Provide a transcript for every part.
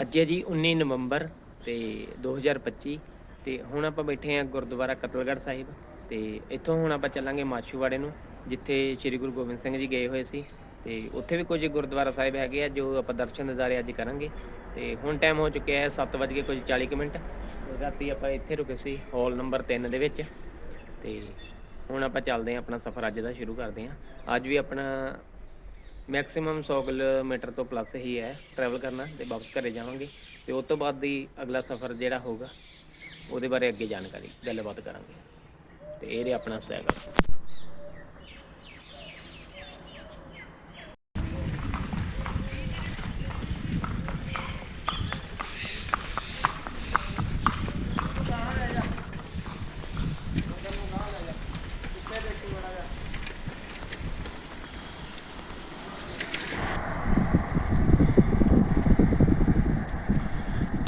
ਅੱਜ ਹੈ ਜੀ 19 ਨਵੰਬਰ ਤੇ 2025 ਤੇ ਹੁਣ ਆਪਾਂ ਬੈਠੇ ਆ ਗੁਰਦੁਆਰਾ ਕਤਲਗੜ੍ਹ ਸਾਹਿਬ ਤੇ ਇੱਥੋਂ ਹੁਣ ਆਪਾਂ ਚੱਲਾਂਗੇ ਮਾਛੂਵਾੜੇ ਨੂੰ, ਜਿੱਥੇ ਸ੍ਰੀ ਗੁਰੂ ਗੋਬਿੰਦ ਸਿੰਘ ਜੀ ਗਏ ਹੋਏ ਸੀ ਤੇ ਉੱਥੇ ਵੀ ਕੁਝ ਗੁਰਦੁਆਰਾ ਸਾਹਿਬ ਹੈਗੇ ਆ ਜੋ ਆਪਾਂ ਦਰਸ਼ਨ ਦਿਦਾਰੇ ਅੱਜ ਕਰਾਂਗੇ ਤੇ ਹੁਣ ਟਾਈਮ ਹੋ ਚੁੱਕਿਆ ਹੈ 7 ਵਜੇ ਕੁਝ 40 ਕੁ ਮਿੰਟ। ਰਾਤੀ ਆਪਾਂ ਇੱਥੇ ਰੁਕੇ ਸੀ ਹਾਲ ਨੰਬਰ 3 ਦੇ ਵਿੱਚ ਤੇ ਹੁਣ ਆਪਾਂ ਚੱਲਦੇ ਹਾਂ, ਆਪਣਾ ਸਫ਼ਰ ਅੱਜ ਦਾ ਸ਼ੁਰੂ ਕਰਦੇ ਹਾਂ। ਅੱਜ ਵੀ ਆਪਣਾ ਮੈਕਸਿਮਮ 100 ਕਿਲੋਮੀਟਰ ਤੋਂ ਪਲੱਸ ਹੀ ਹੈ ਟਰੈਵਲ ਕਰਨਾ ਤੇ ਵਾਪਸ ਘਰੇ ਜਾਵਾਂਗੇ ਤੇ ਉਸ ਤੋਂ ਬਾਅਦ ਦੀ ਅਗਲਾ ਸਫ਼ਰ ਜਿਹੜਾ ਹੋਊਗਾ, ਉਹਦੇ ਬਾਰੇ ਅੱਗੇ ਜਾਣਕਾਰੀ, ਗੱਲਬਾਤ ਕਰਾਂਗੇ ਤੇ ਇਹ ਰਿਹਾ ਆਪਣਾ ਸਾਈਕਲ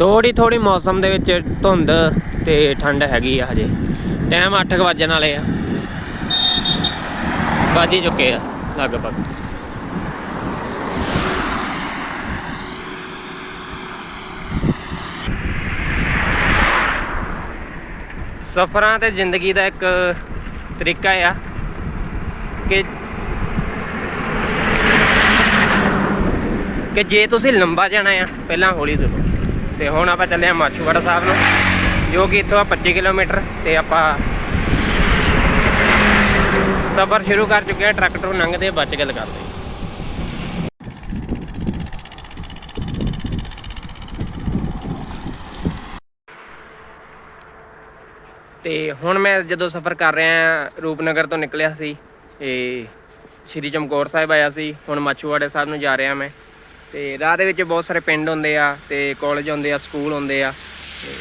ਥੋੜੀ ਥੋੜੀ ਮੌਸਮ ਦੇ ਵਿੱਚ ਧੁੰਦ ਤੇ ਠੰਡ ਹੈਗੀ ਆ ਹਜੇ। ਟਾਈਮ 8 ਵਜਣ ਵਾਲੇ ਆ। ਵੱਜ ਹੀ ਚੁੱਕੇ ਆ, ਲਗਭਗ। ਸਫ਼ਰਾਂ ਤੇ ਜ਼ਿੰਦਗੀ ਦਾ ਇੱਕ ਤਰੀਕਾ ਆ ਕਿ ਕਿ ਜੇ ਤੁਸੀਂ ਲੰਬਾ ਜਾਣਾ ਆ, ਪਹਿਲਾਂ ਹੌਲੀ ਤੁਰੋ। ਤੇ ਹੁਣ ਆਪਾਂ ਚੱਲੇ ਆ ਮਾਛੂਵਾੜਾ ਸਾਹਿਬ ਨੂੰ, ਜੋ ਕਿ ਇੱਥੋਂ ਆ 25 ਕਿਲੋਮੀਟਰ ਤੇ ਆਪਾਂ ਸਫ਼ਰ ਸ਼ੁਰੂ ਕਰ ਚੁੱਕੇ ਆ ਟਰੈਕਟਰ ਤੋਂ ਲੰਘਦੇ ਬਚ ਗੱਲ ਕਰਦੇ ਤੇ ਹੁਣ ਮੈਂ ਜਦੋਂ ਸਫ਼ਰ ਕਰ ਰਿਹਾ ਰੂਪਨਗਰ ਤੋਂ ਨਿਕਲਿਆ ਸੀ ਇਹ ਸ਼੍ਰੀ ਚਮਕੌਰ ਸਾਹਿਬ ਆਇਆ ਸੀ, ਹੁਣ ਮਾਛੂਵਾੜੇ ਸਾਹਿਬ ਨੂੰ ਜਾ ਰਿਹਾ ਮੈਂ। ਤੇ ਰਾਹ ਦੇ ਵਿੱਚ ਬਹੁਤ ਸਾਰੇ ਪਿੰਡ ਹੁੰਦੇ ਆ ਤੇ ਕਾਲਜ ਹੁੰਦੇ ਆ ਸਕੂਲ ਹੁੰਦੇ ਆ ਤੇ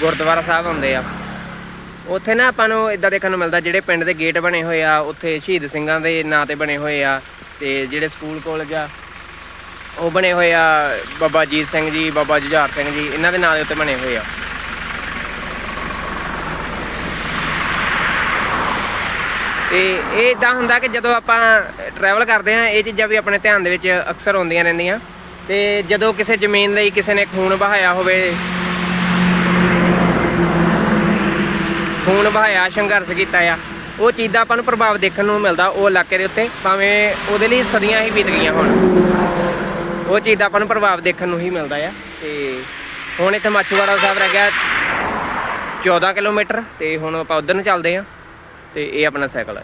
ਗੁਰਦੁਆਰਾ ਸਾਹਿਬ ਹੁੰਦੇ ਆ। ਉੱਥੇ ਨਾ ਆਪਾਂ ਨੂੰ ਇਦਾਂ ਦੇਖਣ ਨੂੰ ਮਿਲਦਾ ਜਿਹੜੇ ਪਿੰਡ ਦੇ ਗੇਟ ਬਣੇ ਹੋਏ ਆ, ਉੱਥੇ ਸ਼ਹੀਦ ਸਿੰਘਾਂ ਦੇ ਨਾਂ ਤੇ ਬਣੇ ਹੋਏ ਆ ਤੇ ਜਿਹੜੇ ਸਕੂਲ ਕਾਲਜ ਆ, ਉਹ ਬਣੇ ਹੋਏ ਆ ਬਾਬਾ ਅਜੀਤ ਸਿੰਘ ਜੀ, ਬਾਬਾ ਜੁਝਾਰ ਸਿੰਘ ਜੀ, ਇਹਨਾਂ ਦੇ ਨਾਂ ਦੇ ਉੱਤੇ ਬਣੇ ਹੋਏ ਆ। ਤੇ ਇਹ ਇਦਾਂ ਹੁੰਦਾ ਕਿ ਜਦੋਂ ਆਪਾਂ ਟਰੈਵਲ ਕਰਦੇ ਹਾਂ, ਇਹ ਚੀਜ਼ਾਂ ਵੀ ਆਪਣੇ ਧਿਆਨ ਦੇ ਵਿੱਚ ਅਕਸਰ ਆਉਂਦੀਆਂ ਰਹਿੰਦੀਆਂ। ਤੇ ਜਦੋਂ ਕਿਸੇ ਜ਼ਮੀਨ ਲਈ ਕਿਸੇ ਨੇ ਖੂਨ ਬਹਾਇਆ ਹੋਵੇ, ਖੂਨ ਬਹਾਇਆ ਸੰਘਰਸ਼ ਕੀਤਾ ਆ, ਉਹ ਚੀਜ਼ ਦਾ ਆਪਾਂ ਨੂੰ ਪ੍ਰਭਾਵ ਦੇਖਣ ਨੂੰ ਮਿਲਦਾ ਉਹ ਇਲਾਕੇ ਦੇ ਉੱਤੇ, ਭਾਵੇਂ ਉਹਦੇ ਲਈ ਸਦੀਆਂ ਹੀ ਬੀਤ ਗਈਆਂ ਹੁਣ। ਉਹ ਚੀਜ਼ ਦਾ ਆਪਾਂ ਨੂੰ ਪ੍ਰਭਾਵ ਦੇਖਣ ਨੂੰ ਹੀ ਮਿਲਦਾ ਆ। ਤੇ ਹੁਣ ਇੱਥੇ ਮਾਛੂਵਾੜਾ ਸਾਹਿਬ ਰਹਿ ਗਿਆ 14 ਕਿਲੋਮੀਟਰ, ਤੇ ਹੁਣ ਆਪਾਂ ਉਧਰ ਨੂੰ ਚੱਲਦੇ ਆ ਤੇ ਇਹ ਆਪਣਾ ਸਾਈਕਲ ਹੈ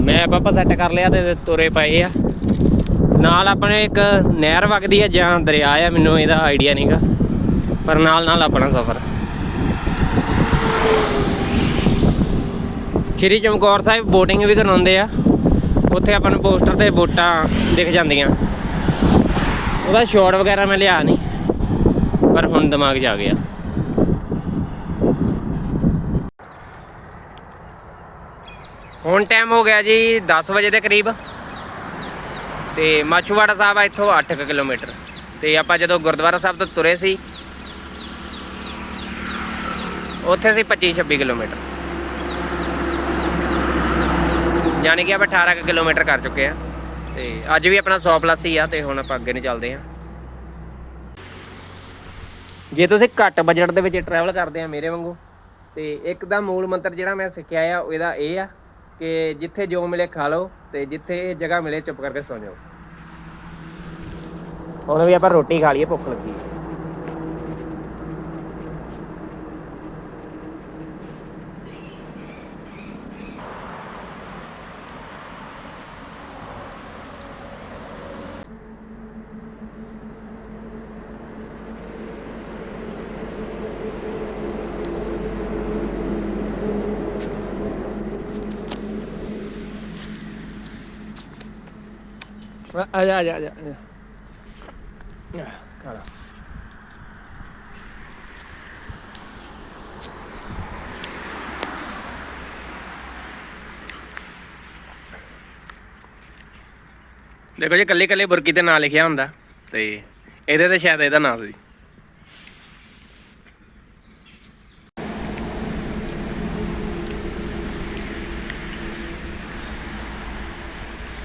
ਮੈਂ ਪਾਪਾ ਸੈੱਟ ਕਰ ਲਿਆ ਤੇ ਤੁਰੇ ਪਏ ਆ। ਨਾਲ ਆਪਣੇ ਇੱਕ ਨਹਿਰ ਵਗਦੀ ਆ, ਜਾਂ ਦਰਿਆ ਆ, ਮੈਨੂੰ ਇਹਦਾ ਆਈਡੀਆ ਨਹੀਂਗਾ ਪਰ ਨਾਲ ਨਾਲ ਆਪਣਾ ਸਫ਼ਰ। ਸ਼੍ਰੀ ਚਮਕੌਰ ਸਾਹਿਬ ਬੋਟਿੰਗ ਵੀ ਕਰਾਉਂਦੇ ਆ। ਉੱਥੇ ਆਪਾਂ ਨੂੰ ਪੋਸਟਰ ਤੇ ਬੋਟਾਂ ਦਿਖ ਜਾਂਦੀਆਂ। ਉਹਦਾ ਸ਼ਾਟ ਵਗੈਰਾ ਮੈਂ ਲਿਆ ਨਹੀਂ। ਪਰ ਹੁਣ ਦਿਮਾਗ 'ਚ ਆ ਗਿਆ। ਹੁਣ ਟਾਈਮ ਹੋ ਗਿਆ ਜੀ 10 ਵਜੇ ਦੇ ਕਰੀਬ। ਤੇ ਮਾਛੂਵਾੜਾ ਸਾਹਿਬ ਆ ਇੱਥੋਂ 8 ਕੁ ਕਿਲੋਮੀਟਰ। ਤੇ ਆਪਾਂ ਜਦੋਂ ਗੁਰਦੁਆਰਾ ਸਾਹਿਬ ਤੋਂ ਤੁਰੇ ਸੀ, ਉੱਥੇ ਸੀ 25 26 ਕਿਲੋਮੀਟਰ। ਯਾਨੀ ਕਿ ਆਪਾਂ 18 ਕੁ ਕਿਲੋਮੀਟਰ ਕਰ ਚੁੱਕੇ ਆ। ਤੇ ਅੱਜ ਵੀ ਆਪਣਾ 100 ਪਲੱਸ ਹੀ ਆ ਤੇ ਹੁਣ ਆਪਾਂ ਅੱਗੇ ਨੂੰ ਚੱਲਦੇ ਆ ਜੇ ਤੁਸੀਂ ਘੱਟ ਬਜਟ ਦੇ ਵਿੱਚ ਟਰੈਵਲ ਕਰਦੇ ਆ ਮੇਰੇ ਵਾਂਗੂ, ਤੇ ਇੱਕ ਦਾ ਮੂਲ ਮੰਤਰ ਜਿਹੜਾ ਮੈਂ ਸਿੱਖਿਆ ਆ ਉਹ ਇਹਦਾ ਇਹ ਆ ਕਿ ਜਿੱਥੇ ਜੋ ਮਿਲੇ ਖਾ ਲਓ ਤੇ ਜਿੱਥੇ ਜਗ੍ਹਾ ਮਿਲੇ ਚੁੱਪ ਕਰਕੇ ਸੌ ਜਾਓ। ਹੁਣ ਵੀ ਆਪਾਂ ਰੋਟੀ ਖਾ ਲਈਏ, ਭੁੱਖ ਲੱਗੀ ਆ ਜਾ ਆ ਜਾ ਆ ਜਾ ਖਾ ਦੇਖੋ ਜੀ ਕੱਲੇ ਕੱਲੇ ਬੁਰਕੀ ਤੇ ਨਾਂ ਲਿਖਿਆ ਹੁੰਦਾ ਤੇ ਇਹਦੇ ਤੇ ਸ਼ਾਇਦ ਇਹਦਾ ਨਾਂ ਸੀ।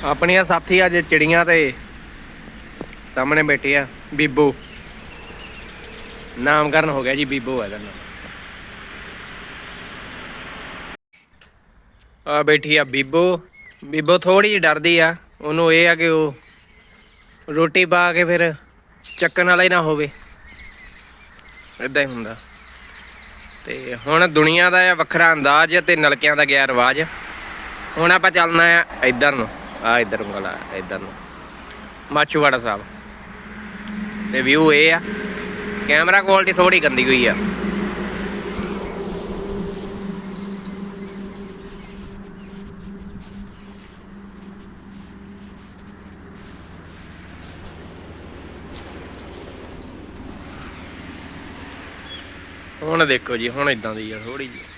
ਆਪਣੀਆਂ ਸਾਥੀ ਅੱਜ ਚਿੜੀਆਂ ਤੇ ਸਾਹਮਣੇ ਬੈਠੇ ਆ, ਬੀਬੋ। ਨਾਮਕਰਨ ਹੋ ਗਿਆ ਜੀ, ਬੀਬੋ ਹੈ ਇਹਦਾ ਨਾਮ। ਆ ਬੈਠੀ ਆ ਬੀਬੋ। ਬੀਬੋ ਥੋੜੀ ਜਿਹੀ ਡਰਦੀ ਆ, ਉਹਨੂੰ ਇਹ ਆ ਕਿ ਉਹ ਰੋਟੀ ਪਾ ਕੇ ਫਿਰ ਚੱਕਣ ਵਾਲਾ ਹੀ ਨਾ ਹੋਵੇ। ਇਦਾਂ ਹੀ ਹੁੰਦਾ। ਤੇ ਹੁਣ ਦੁਨੀਆ ਦਾ ਵੱਖਰਾ ਅੰਦਾਜ਼ ਤੇ ਨਲਕਿਆਂ ਦਾ ਗਿਆ ਰਿਵਾਜ। ਹੁਣ ਆਪਾਂ ਚੱਲਣਾ ਆ ਇੱਧਰ ਨੂੰ। ਆ ਇੱਧਰ ਨੂੰ ਵਾਲਾ, ਇੱਧਰ ਨੂੰ। ਮਾਚੂਵਾੜਾ ਸਾਹਿਬ। ਤੇ ਵਿਊ ਇਹ ਆ ਕੈਮਰਾ ਕੁਆਲਿਟੀ ਥੋੜੀ ਗੰਦੀ ਹੋਈ ਆ। ਹੁਣ ਦੇਖੋ ਜੀ, ਹੁਣ ਇਦਾਂ ਦੀ ਆ ਥੋੜੀ ਜਿਹੀ।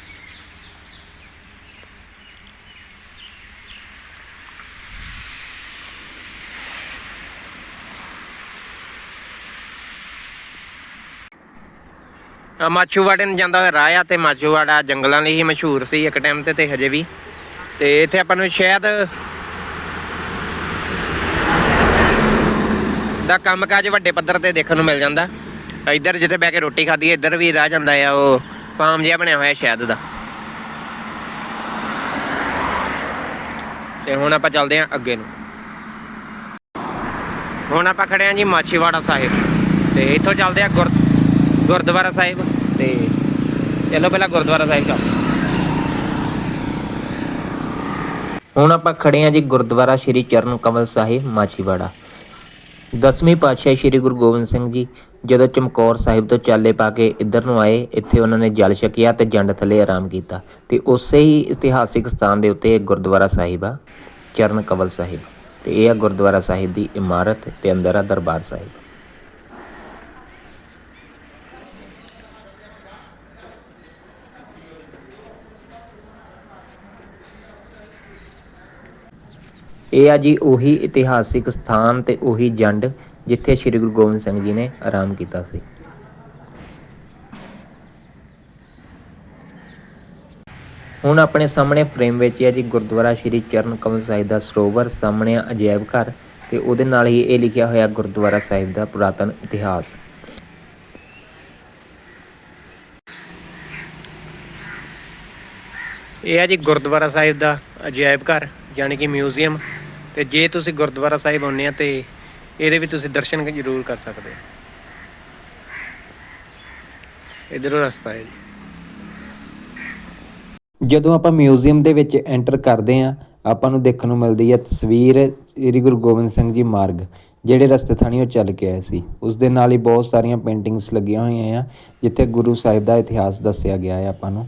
ਮਾਛੂਵਾੜੇ ਨੂੰ ਜਾਂਦਾ ਹੋਇਆ ਰਾਹ ਆ ਤੇ ਮਾਛੂਵਾੜਾ ਜੰਗਲਾਂ ਲਈ ਹੀ ਮਸ਼ਹੂਰ ਸੀ ਇੱਕ ਟਾਈਮ ਤੇ ਤੇ ਹਜੇ ਵੀ। ਤੇ ਇੱਥੇ ਆਪਾਂ ਨੂੰ ਸ਼ਾਇਦ ਦਾ ਕੰਮਕਾਜ ਵੱਡੇ ਪੱਧਰ ਤੇ ਦੇਖਣ ਨੂੰ ਮਿਲ ਜਾਂਦਾ। ਇੱਧਰ ਜਿੱਥੇ ਬਹਿ ਕੇ ਰੋਟੀ ਖਾਦੀ ਇੱਧਰ ਵੀ ਰਾਹ ਜਾਂਦਾ ਆ, ਉਹ ਫਾਰਮ ਜਿਹਾ ਬਣਿਆ ਹੋਇਆ ਸ਼ਾਇਦ ਦਾ। ਤੇ ਹੁਣ ਆਪਾਂ ਚੱਲਦੇ ਆਂ ਅੱਗੇ ਨੂੰ। ਹੁਣ ਆਪਾਂ ਖੜੇ ਆਂ ਜੀ ਮਾਛੀਵਾੜਾ ਸਾਹਿਬ। ਤੇ ਇੱਥੋਂ ਚੱਲਦੇ ਆਂ ਗੁਰ ਗੁਰਦੁਆਰਾ ਸਾਹਿਬ ਤੇ ਚਲੋ ਪਹਿਲਾਂ ਗੁਰਦੁਆਰਾ ਸਾਹਿਬ ਚੱਲ ਹੁਣ ਆਪਾਂ ਖੜੇ ਆਂ ਜੀ ਗੁਰਦੁਆਰਾ ਸ਼੍ਰੀ ਚਰਨ ਕਮਲ ਸਾਹਿਬ, ਮਾਛੀਵਾੜਾ। ਦਸਵੀਂ ਪਾਤਸ਼ਾਹ ਸ੍ਰੀ ਗੁਰੂ ਗੋਬਿੰਦ ਸਿੰਘ ਜੀ ਜਦੋਂ ਚਮਕੌਰ ਸਾਹਿਬ ਤੋਂ ਚਾਲੇ ਪਾ ਕੇ ਇੱਧਰ ਨੂੰ ਆਏ, ਇੱਥੇ ਉਹਨਾਂ ਨੇ ਜਲ ਛਕਿਆ ਤੇ ਜੰਡ ਥੱਲੇ ਆਰਾਮ ਕੀਤਾ। ਤੇ ਉਸੇ ਹੀ ਇਤਿਹਾਸਿਕ ਸਥਾਨ ਦੇ ਉੱਤੇ ਗੁਰਦੁਆਰਾ ਸਾਹਿਬ ਆ, ਚਰਨ ਕਮਲ ਸਾਹਿਬ। ਤੇ ਇਹ ਆ ਗੁਰਦੁਆਰਾ ਸਾਹਿਬ ਦੀ ਇਮਾਰਤ ਤੇ ਅੰਦਰ ਆ ਦਰਬਾਰ ਸਾਹਿਬ। ਇਹ ਆ ਜੀ ਉਹੀ ਇਤਿਹਾਸਿਕ ਸਥਾਨ ਤੇ ਉਹੀ ਜੰਡ ਜਿੱਥੇ ਸ੍ਰੀ ਗੁਰੂ ਗੋਬਿੰਦ ਸਿੰਘ ਜੀ ਨੇ ਆਰਾਮ ਕੀਤਾ ਸੀ। ਹੁਣ ਆਪਣੇ ਸਾਹਮਣੇ ਫਰੇਮ ਵਿੱਚ ਹੈ ਜੀ ਗੁਰਦੁਆਰਾ ਸ੍ਰੀ ਚਰਨ ਕਮਲ ਸਾਹਿਬ ਦਾ ਸਰੋਵਰ, ਸਾਹਮਣੇ ਆ ਅਜਾਇਬ ਘਰ ਤੇ ਉਹਦੇ ਨਾਲ ਹੀ ਇਹ ਲਿਖਿਆ ਹੋਇਆ ਗੁਰਦੁਆਰਾ ਸਾਹਿਬ ਦਾ ਪੁਰਾਤਨ ਇਤਿਹਾਸ। ਇਹ ਹੈ ਜੀ ਗੁਰਦੁਆਰਾ ਸਾਹਿਬ ਦਾ ਅਜਾਇਬ ਘਰ ਯਾਨੀ ਕਿ ਮਿਊਜ਼ੀਅਮ। ਤੇ ਜੇ ਤੁਸੀਂ ਗੁਰਦੁਆਰਾ ਸਾਹਿਬ ਆਉਂਦੇ ਆ ਤੇ ਇਹਦੇ ਵੀ ਤੁਸੀਂ ਦਰਸ਼ਨ ਜ਼ਰੂਰ ਕਰ ਸਕਦੇ ਹੋ। ਇਧਰੋਂ ਰਸਤਾ ਹੈ ਜੀ। ਜਦੋਂ ਆਪਾਂ ਮਿਊਜ਼ੀਅਮ ਦੇ ਵਿੱਚ ਐਂਟਰ ਕਰਦੇ ਆ, ਆਪਾਂ ਨੂੰ ਦੇਖਣ ਨੂੰ ਮਿਲਦੀ ਹੈ ਤਸਵੀਰ ਸ੍ਰੀ ਗੁਰੂ ਗੋਬਿੰਦ ਸਿੰਘ ਜੀ ਮਾਰਗ, ਜਿਹੜੇ ਰਸਤੇ ਥਾਣੀ ਉਹ ਚੱਲ ਕੇ ਆਏ ਸੀ। ਉਸ ਦੇ ਨਾਲ ਹੀ ਬਹੁਤ ਸਾਰੀਆਂ ਪੇਂਟਿੰਗਸ ਲੱਗੀਆਂ ਹੋਈਆਂ ਆ, ਜਿੱਥੇ ਗੁਰੂ ਸਾਹਿਬ ਦਾ ਇਤਿਹਾਸ ਦੱਸਿਆ ਗਿਆ ਹੈ ਆਪਾਂ ਨੂੰ।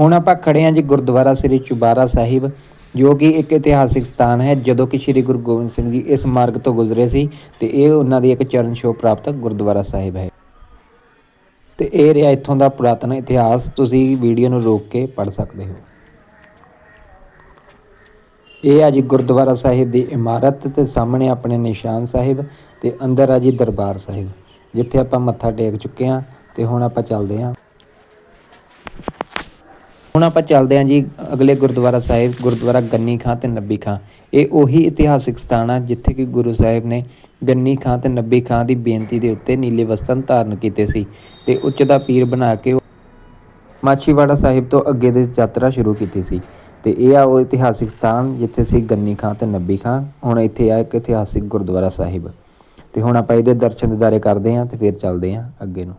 ਹੁਣ ਆਪਾਂ ਖੜੇ ਹਾਂ ਜੀ ਗੁਰਦੁਆਰਾ ਸ੍ਰੀ ਚੁਬਾਰਾ ਸਾਹਿਬ, ਜੋ ਕਿ ਇੱਕ ਇਤਿਹਾਸਿਕ ਸਥਾਨ ਹੈ, ਜਦੋਂ ਕਿ ਸ੍ਰੀ ਗੁਰੂ ਗੋਬਿੰਦ ਸਿੰਘ ਜੀ ਇਸ ਮਾਰਗ ਤੋਂ ਗੁਜ਼ਰੇ ਸੀ ਤੇ ਇਹ ਉਹਨਾਂ ਦੀ ਇੱਕ ਚਰਨ ਛੋਹ ਪ੍ਰਾਪਤ ਗੁਰਦੁਆਰਾ ਸਾਹਿਬ ਹੈ। ਤੇ ਇਹ ਰਿਹਾ ਇੱਥੋਂ ਦਾ ਪੁਰਾਤਨ ਇਤਿਹਾਸ, ਤੁਸੀਂ ਵੀਡੀਓ ਨੂੰ ਰੋਕ ਕੇ ਪੜ੍ਹ ਸਕਦੇ ਹੋ। ਇਹ ਆ ਜੀ ਗੁਰਦੁਆਰਾ ਸਾਹਿਬ ਦੀ ਇਮਾਰਤ ਤੇ ਸਾਹਮਣੇ ਆਪਣੇ ਨਿਸ਼ਾਨ ਸਾਹਿਬ ਤੇ ਅੰਦਰ ਆ ਜੀ ਦਰਬਾਰ ਸਾਹਿਬ, ਜਿੱਥੇ ਆਪਾਂ ਮੱਥਾ ਟੇਕ ਚੁੱਕੇ ਹਾਂ ਤੇ ਹੁਣ ਆਪਾਂ ਚੱਲਦੇ ਹਾਂ। ਹੁਣ ਆਪਾਂ ਚੱਲਦੇ ਹਾਂ ਜੀ ਅਗਲੇ ਗੁਰਦੁਆਰਾ ਸਾਹਿਬ, ਗੁਰਦੁਆਰਾ ਗੰਨੀ ਖਾਂ ਤੇ ਨੱਬੀ ਖਾਂ। ਇਹ ਉਹੀ ਇਤਿਹਾਸਿਕ ਸਥਾਨ ਆ ਜਿੱਥੇ ਕਿ ਗੁਰੂ ਸਾਹਿਬ ਨੇ ਗੰਨੀ ਖਾਂ ਤੇ ਨੱਬੀ ਖਾਂ ਦੀ ਬੇਨਤੀ ਦੇ ਉੱਤੇ ਨੀਲੇ ਵਸਤਨ ਧਾਰਨ ਕੀਤੇ ਸੀ ਤੇ ਉੱਚ ਦਾ ਪੀਰ ਬਣਾ ਕੇ ਮਾਛੀਵਾੜਾ ਸਾਹਿਬ ਤੋਂ ਅੱਗੇ ਦੀ ਯਾਤਰਾ ਸ਼ੁਰੂ ਕੀਤੀ ਸੀ। ਤੇ ਇਹ ਆ ਉਹ ਇਤਿਹਾਸਿਕ ਸਥਾਨ ਜਿੱਥੇ ਸੀ ਗੰਨੀ ਖਾਂ ਤੇ ਨੱਬੀ ਖਾਂ। ਹੁਣ ਇੱਥੇ ਆ ਇੱਕ ਇਤਿਹਾਸਿਕ ਗੁਰਦੁਆਰਾ ਸਾਹਿਬ। ਤੇ ਹੁਣ ਆਪਾਂ ਇਹਦੇ ਦਰਸ਼ਨ ਦਿਦਾਰੇ ਕਰਦੇ ਹਾਂ ਤੇ ਫਿਰ ਚੱਲਦੇ ਹਾਂ ਅੱਗੇ ਨੂੰ।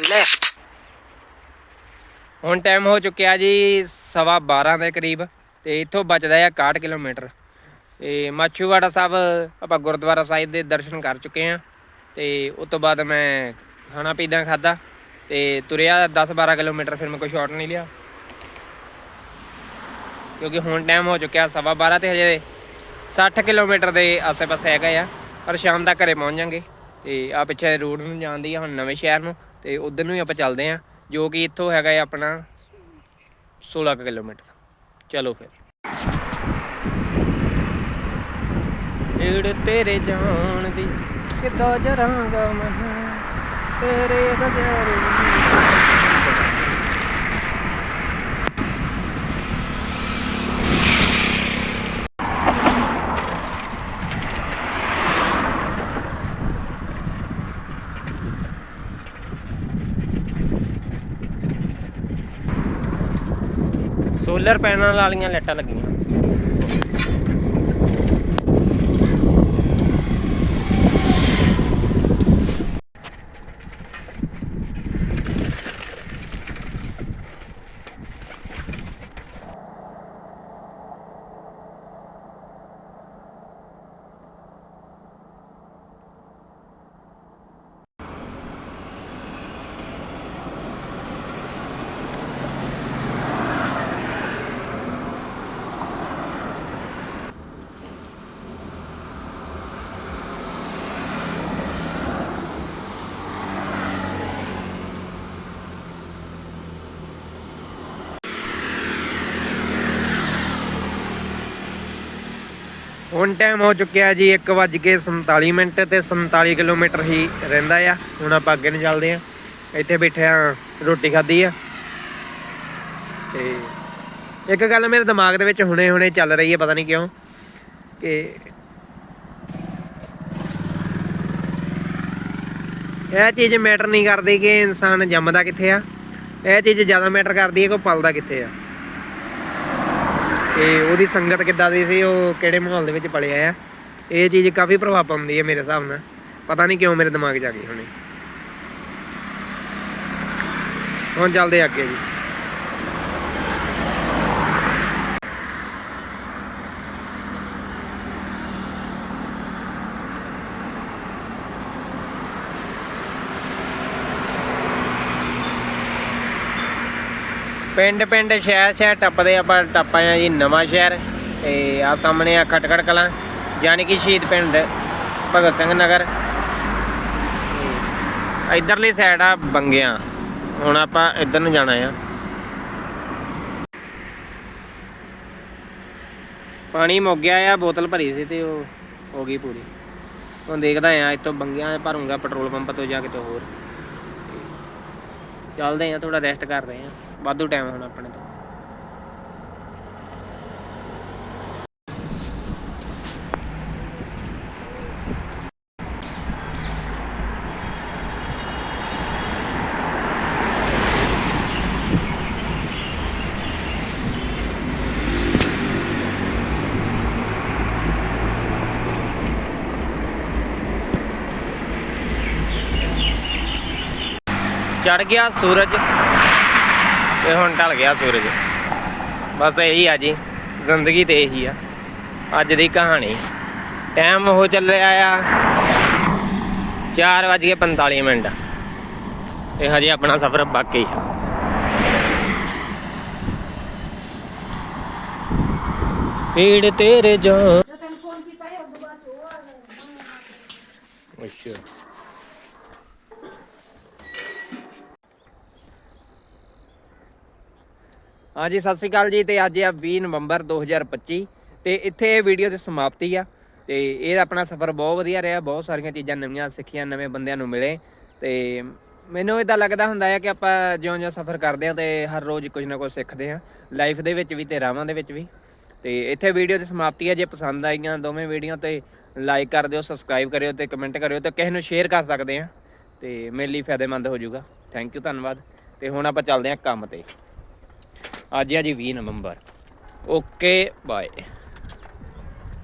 Turn left. ਹੁਣ ਟਾਈਮ ਹੋ ਚੁੱਕਿਆ ਜੀ ਸਵਾ 12 ਦੇ ਕਰੀਬ ਤੇ ਇੱਥੋਂ ਬਚਦਾ ਆ 61 ਕਿਲੋਮੀਟਰ। ਤੇ ਮਾਛੂਵਾੜਾ ਸਾਹਿਬ ਆਪਾਂ ਗੁਰਦੁਆਰਾ ਸਾਹਿਬ ਦੇ ਦਰਸ਼ਨ ਕਰ ਚੁੱਕੇ ਆ ਤੇ ਉਸ ਤੋਂ ਬਾਅਦ ਮੈਂ ਖਾਣਾ ਪੀਣਾ ਖਾਦਾ ਤੇ ਤੁਰਿਆ 10 12 ਕਿਲੋਮੀਟਰ ਫਿਰ ਮੈਂ ਕੋਈ ਸ਼ਾਟ ਨਹੀਂ ਲਿਆ। ਕਿਉਂਕਿ ਹੁਣ ਟਾਈਮ ਹੋ ਚੁੱਕਿਆ ਸਵਾ 12 ਤੇ ਹਜੇ 60 ਕਿਲੋਮੀਟਰ ਦੇ ਆਸੇ-ਪਾਸੇ ਹੈਗਾ ਆ, ਪਰ ਸ਼ਾਮ ਤੱਕ ਘਰੇ ਪਹੁੰਚ ਜਾਾਂਗੇ ਤੇ ਆ ਪਿੱਛੇ ਰੋਡ ਨੂੰ ਜਾਂਦੀ ਆ, ਹੁਣ ਨਵੇਂ ਸ਼ਹਿਰ ਨੂੰ। ਤੇ ਉਧਰ ਨੂੰ ਹੀ ਆਪਾਂ ਚੱਲਦੇ ਆ ਜੋ ਕਿ ਇੱਥੋਂ ਹੈਗਾ ਹੈ ਆਪਣਾ 16 ਕੁ ਕਿਲੋਮੀਟਰ। ਚਲੋ ਫਿਰ। ਏੜ ਤੇਰੇ ਜਾਣ ਦੀ ਕਿੱਦਾਂ ਜਰਾਂਗਾ ਮੈਂ? ਤੇਰੇ ਬਗੈਰ ਸੋਲਰ ਪੈਨਲ ਵਾਲੀਆਂ ਲਾਈਟਾਂ ਲੱਗੀਆਂ। ਹੁਣ ਟਾਈਮ ਹੋ ਚੁੱਕਿਆ ਜੀ 1:47 ਮਿੰਟ ਤੇ 47 ਕਿਲੋਮੀਟਰ ਹੀ ਰਹਿੰਦਾ ਆ। ਹੁਣ ਆਪਾਂ ਅੱਗੇ ਨੂੰ ਚੱਲਦੇ ਆ ਇੱਥੇ ਬੈਠੇ ਆ ਰੋਟੀ ਖਾਧੀ ਆ। ਤੇ ਇੱਕ ਗੱਲ ਮੇਰੇ ਦਿਮਾਗ ਦੇ ਵਿੱਚ ਹੁਣੇ ਹੁਣੇ ਚੱਲ ਰਹੀ ਹੈ ਪਤਾ ਨਹੀਂ ਕਿਉਂ ਕਿ ਇਹ ਚੀਜ਼ ਮੈਟਰ ਨਹੀਂ ਕਰਦੀ ਕਿ ਇਨਸਾਨ ਜੰਮਦਾ ਕਿੱਥੇ ਆ। ਇਹ ਚੀਜ਼ ਜ਼ਿਆਦਾ ਮੈਟਰ ਕਰਦੀ ਹੈ ਕਿ ਉਹ ਪਲਦਾ ਕਿੱਥੇ ਆ। ਤੇ ਉਹਦੀ ਸੰਗਤ ਕਿੱਦਾਂ ਦੀ ਸੀ, ਉਹ ਕਿਹੜੇ ਮਾਹੌਲ ਦੇ ਵਿੱਚ ਪਲਿਆ ਆ? ਇਹ ਚੀਜ਼ ਕਾਫੀ ਪ੍ਰਭਾਵ ਪਾਉਂਦੀ ਹੈ ਮੇਰੇ ਹਿਸਾਬ ਨਾਲ। ਪਤਾ ਨਹੀਂ ਕਿਉਂ ਮੇਰੇ ਦਿਮਾਗ 'ਚ ਆ ਗਈ ਹੁਣੇ। ਹੁਣ ਚੱਲਦੇ ਅੱਗੇ ਜੀ। ਪਿੰਡ ਪਿੰਡ ਸ਼ਹਿਰ ਸ਼ਹਿਰ ਟੱਪਦੇ ਆਪਾਂ, ਟੱਪਾ ਆ ਜੀ, ਨਵਾਂ ਸ਼ਹਿਰ। ਤੇ ਆ ਸਾਹਮਣੇ ਆ ਖਟਕੜ ਕਲਾਂ, ਯਾਨੀ ਕਿ ਸ਼ਹੀਦ ਪਿੰਡ ਭਗਤ ਸਿੰਘ ਨਗਰ। ਤੇ ਇਧਰਲੀ ਸਾਈਡ ਆ ਬੰਗਿਆਂ। ਹੁਣ ਆਪਾਂ ਇੱਧਰ ਨੂੰ ਜਾਣਾ ਆ। ਪਾਣੀ ਮੁੱਕ ਗਿਆ ਆ, ਬੋਤਲ ਭਰੀ ਸੀ ਤੇ ਉਹ ਹੋ ਗਈ ਪੂਰੀ। ਹੁਣ ਦੇਖਦਾ ਆ, ਇੱਥੋਂ ਬੰਗਿਆਂ ਭਰੂੰਗਾ, ਪੈਟਰੋਲ ਪੰਪ ਤੋਂ ਜਾ ਕੇ ਤੋਂ ਹੋਰ। ਚੱਲਦੇ ਆ ਥੋੜਾ ਰੈਸਟ ਕਰਦੇ ਰਹੇ ਆ ਵਾਧੂ ਟਾਈਮ ਹੁਣ ਆਪਣੇ ਤੋਂ। ਚੜ ਗਿਆ ਸੂਰਜ ਤੇ ਹੁਣ ਢਲ ਗਿਆ ਸੂਰਜ। ਬਸ ਇਹੀ ਆ ਜੀ, ਜ਼ਿੰਦਗੀ ਤੇ ਇਹੀ ਆ, ਅੱਜ ਦੀ ਕਹਾਣੀ। ਟਾਈਮ ਹੋ ਚੱਲਿਆ ਆ 4:45 ਮਿੰਟ। ਤੇ ਹਜੇ ਆਪਣਾ ਸਫ਼ਰ ਬਾਕੀ ਆ। ਪੀੜ ਤੇਰੇ ਜਾਂ ਹਾਂਜੀ, ਸਤਿ ਸ਼੍ਰੀ ਅਕਾਲ ਜੀ, ਤੇ ਅੱਜ ਆ 20 ਨਵੰਬਰ 2025 ਤੇ ਇੱਥੇ ਇਹ ਵੀਡੀਓ ਦੀ ਸਮਾਪਤੀ ਆ। ਤੇ ਇਹ ਆਪਣਾ ਸਫ਼ਰ ਬਹੁਤ ਵਧੀਆ ਰਿਹਾ, ਬਹੁਤ ਸਾਰੀਆਂ ਚੀਜ਼ਾਂ ਨਵੀਆਂ ਸਿੱਖੀਆਂ, ਨਵੇਂ ਬੰਦਿਆਂ ਨੂੰ ਮਿਲੇ। ਤੇ ਮੈਨੂੰ ਇਦਾਂ ਲੱਗਦਾ ਹੁੰਦਾ ਹੈ ਕਿ ਆਪਾਂ ਜਿਉਂ-ਜਿਉਂ ਸਫ਼ਰ ਕਰਦੇ ਆ ਤੇ ਹਰ ਰੋਜ਼ ਕੁਝ ਨਾ ਕੁਝ ਸਿੱਖਦੇ ਆ ਲਾਈਫ ਦੇ ਵਿੱਚ ਵੀ ਤੇ ਰਾਵਾਂ ਦੇ ਵਿੱਚ ਵੀ। ਤੇ ਇੱਥੇ ਵੀਡੀਓ ਦੀ ਸਮਾਪਤੀ ਹੈ ਜੇ ਪਸੰਦ ਆਈਆਂ ਦੋਵੇਂ ਵੀਡੀਓ ਤੇ ਲਾਈਕ ਕਰ ਦਿਓ, ਸਬਸਕ੍ਰਾਈਬ ਕਰਿਓ ਤੇ ਕਮੈਂਟ ਕਰਿਓ ਤੇ ਕਿਸੇ ਨੂੰ ਸ਼ੇਅਰ ਕਰ ਸਕਦੇ ਆ ਤੇ ਮੇਰੇ ਲਈ ਫਾਇਦੇਮੰਦ ਹੋ ਜਾਊਗਾ। ਥੈਂਕ ਯੂ ਧੰਨਵਾਦ। ਤੇ ਹੁਣ ਆਪਾਂ ਚੱਲਦੇ ਆ ਕੰਮ ਤੇ। ਅੱਜ ਆ ਜੀ 20 ਨਵੰਬਰ। Okay bye.